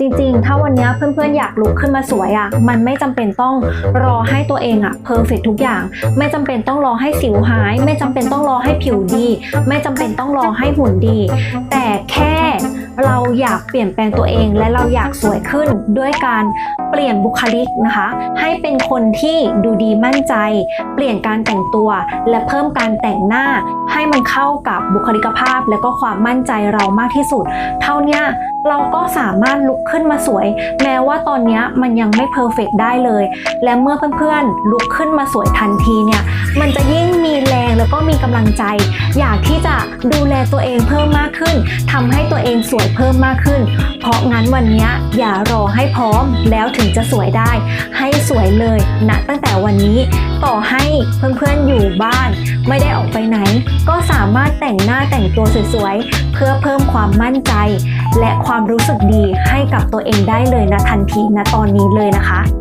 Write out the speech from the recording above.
จริงๆ ถ้าวันนี้เพื่อนๆ อยากลุกขึ้นมาสวยอะ่ะ มันไม่จำเป็นต้องรอให้ตัวเองอะ่ะเพอร์เฟกทุกอย่าง ไม่จำเป็นต้องรอให้สิวหาย ไม่จำเป็นต้องรอให้ผิวดี ไม่จำเป็นต้องรอให้หุ่นดี แต่แค่เราอยากเปลี่ยนแปลงตัวเองและเราอยากสวยขึ้นด้วยการเปลี่ยนบุคลิกนะคะ ให้เป็นคนที่ดูดีมั่นใจ เปลี่ยนการแต่งตัว และเพิ่มการแต่งหน้า ให้มันเข้ากับบุคลิกภาพ และก็ความมั่นใจเรามากที่สุด เท่านี้ เราก็สามารถลุกขึ้นมาสวย แม้ว่าตอนนี้มันยังไม่เพอร์เฟกได้เลย และเมื่อเพื่อนๆลุกขึ้นมาสวยทันทีเนี่ยมันจะยิ่งมีแรงแล้วก็มีกำลังใจ อยากที่จะดูแลตัวเองเพิ่มมากขึ้นทำให้ตัวเองสวยเพิ่มมากขึ้น เพราะงั้นวันนี้อย่ารอให้พร้อมแล้วถึงจะสวยได้ ให้ สวยเลยณตั้งแต่วันนี้ต่อให้เพื่อนๆอยู่บ้าน ไม่ได้ออกไปไหน ก็สามารถแต่งหน้าแต่งตัวสวยๆ เพื่อเพิ่มความมั่นใจ และความรู้สึกดีให้กับตัวเองได้เลยนะทันทีนะตอนนี้เลยนะคะ